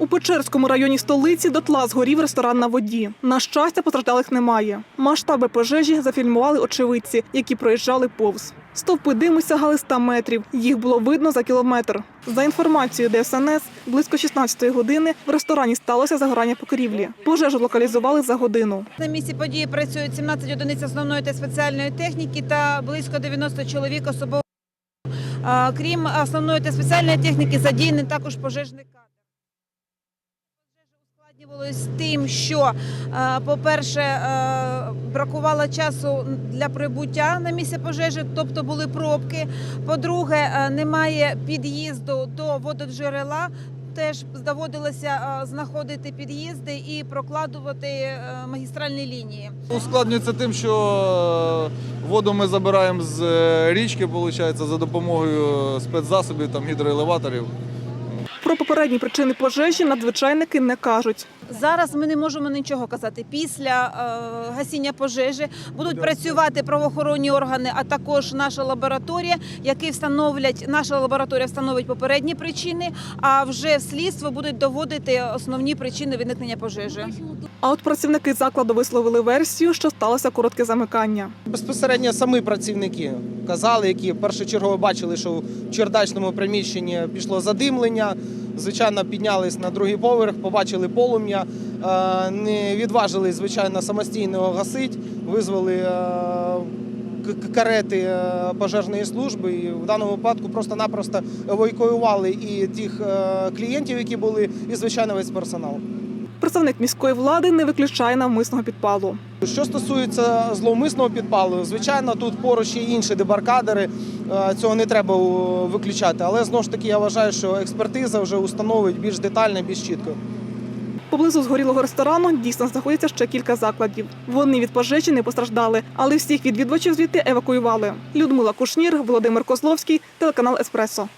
У Печерському районі столиці дотла згорів ресторан на воді. На щастя, постраждалих немає. Масштаби пожежі зафільмували очевидці, які проїжджали повз. Стовпи диму сягали 100 метрів. Їх було видно за кілометр. За інформацією ДСНС, близько 16-ї години в ресторані сталося загорання покрівлі. Пожежу локалізували за годину. На місці події працюють 17 одиниць основної та спеціальної техніки та близько 90 чоловік особового. Крім основної та спеціальної техніки, задіяний також пожежний ускладнювалась тим, що, е, по-перше, е, бракувало часу для прибуття на місце пожежі, тобто були пробки. По-друге, е, немає під'їзду до вододжерела. Теж доводилося знаходити під'їзди і прокладувати магістральні лінії. Ускладнюється тим, що воду ми забираємо з річки, виходить, за допомогою спецзасобів, там, гідроелеваторів. Про попередні причини пожежі надзвичайники не кажуть. Зараз ми не можемо нічого казати. Після е, гасіння пожежі будуть працювати правоохоронні органи, а також наша лабораторія, які встановлять наша лабораторія встановить попередні причини. А вже в слідство будуть доводити основні причини виникнення пожежі. А от працівники закладу висловили версію, що сталося коротке замикання. Безпосередньо самі працівники казали, які першочергово бачили, що в чердачному приміщенні пішло задимлення. Звичайно, піднялись на другий поверх, побачили полум'я, е, не відважились, звичайно, самостійно гасити, визвали е, карети е, пожежної служби. І в даному випадку просто-напросто евакуювали і тих клієнтів, які були, і звичайно весь персонал. Представник міської влади не виключає навмисного підпалу. Що стосується зловмисного підпалу, звичайно, тут поруч є інші дебаркадери. Е, Цього не треба виключати. Але знову ж таки я вважаю, що експертиза вже установить більш детально, більш чітко. Поблизу згорілого ресторану дійсно знаходиться ще кілька закладів. Вони від пожежі не постраждали, але всіх відвідувачів звідти евакуювали. Людмила Кушнір, Володимир Козловський, телеканал Еспресо.